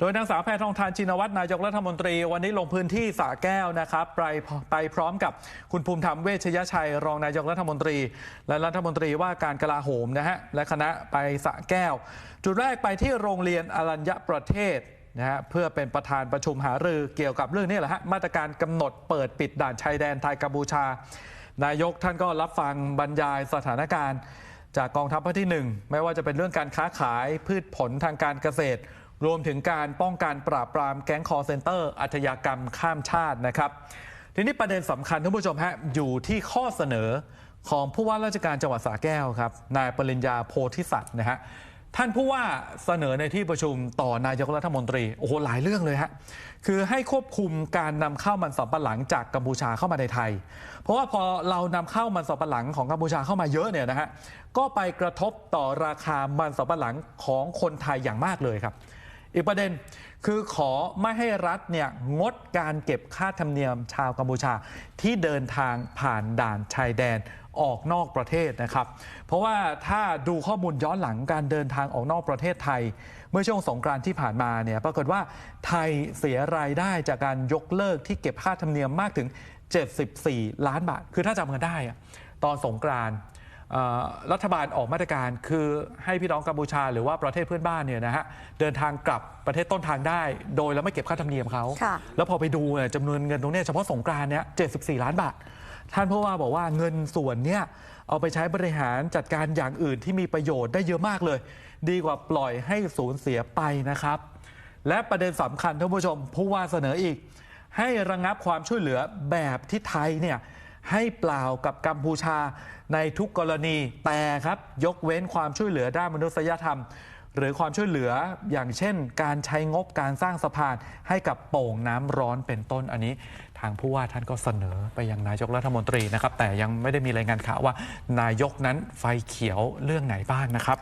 โดยนางสาวแพทองทานชินวัตรนายกรัฐมนตรี วันนี้ลงพื้นที่สระแก้วนะครับไปไปพร้อมกับคุณภูมิธรรมเวชยชัย รองนายกรัฐมนตรี และรัฐมนตรีว่าการกลาโหมนะฮะและคณะไปสระแก้ว จุดแรกไปที่โรงเรียนอรัญญประเทศนะฮะเพื่อเป็นประธานประชุมหารือเกี่ยวกับเรื่องนี้แหละฮะมาตรการกำหนดเปิดปิดด่านชายแดนไทยกัมพูชา นายกท่านก็รับฟังบรรยายสถานการณ์ จากกองทัพภาคที่ 1 ไม่ว่าจะเป็นเรื่องการค้าขายพืชผลทางการเกษตร รวมถึงการป้องกันปราบปรามแก๊งคอร์เซนเตอร์อาชญากรรมข้ามชาตินะครับ ทีนี้ประเด็นสำคัญท่านผู้ชมฮะอยู่ที่ข้อเสนอของผู้ว่าราชการจังหวัดสระแก้วครับนายปริญญาโพธิสัตว์นะฮะท่านผู้ว่าเสนอในที่ประชุมต่อนายกรัฐมนตรีโอ้โหหลายเรื่องเลยฮะคือให้ควบคุมการนำเข้ามันสำปะหลังจากกัมพูชาเข้ามาในไทย เพราะว่าพอเรานำเข้ามันสำปะหลังของกัมพูชาเข้ามาเยอะเนี่ยนะฮะก็ไปกระทบต่อราคามันสำปะหลังของคนไทยอย่างมากเลยครับ อีกประเด็นคือขอไม่ให้รัฐเนี่ยงดการเก็บค่าธรรมเนียมชาวกัมพูชาที่เดินทางผ่านด่านชายแดนออกนอกประเทศนะครับ เพราะว่าถ้าดูข้อมูลย้อนหลังการเดินทางออกนอกประเทศไทย เมื่อช่วงสงกรานต์ที่ผ่านมาเนี่ยปรากฏว่าไทยเสียรายได้จากการยกเลิกที่เก็บค่าธรรมเนียมมากถึง 74 ล้านบาท คือถ้าจำกันได้อะตอนสงกรานต์ รัฐบาลออกมาตรการคือให้พี่น้องกัมพูชาหรือว่าประเทศเพื่อนบ้านเนี่ยนะฮะเดินทางกลับประเทศต้นทางได้ โดยแล้วไม่เก็บค่าธรรมเนียมเขาค่ะแล้วพอไปดูเนี่ยจำนวนเงินตรงเนี้ยเฉพาะสงกรานต์เนี่ย74 ล้านบาท ท่านผู้ว่าบอกว่าเงินส่วนเนี้ยเอาไปใช้บริหารจัดการอย่างอื่นที่มีประโยชน์ได้เยอะมากเลย ดีกว่าปล่อยให้สูญเสียไปนะครับ และประเด็นสำคัญท่านผู้ชมผู้ว่าเสนออีก ให้ระงงับความช่วยเหลือแบบที่ไทยเนี่ย ให้เปล่ากับกัมพูชาในทุกกรณีแต่ครับยกเว้นความช่วยเหลือด้านมนุษยธรรม หรือความช่วยเหลืออย่างเช่น การใช้งบการสร้างสะพานให้กับโป่งน้ำร้อนเป็นต้นอันนี้ ทางผู้ว่าท่านก็เสนอไปยังนายกรัฐมนตรีนะครับ แต่ยังไม่ได้มีรายงานข่าวว่า นายกนั้นไฟเขียวเรื่องไหนบ้างนะครับ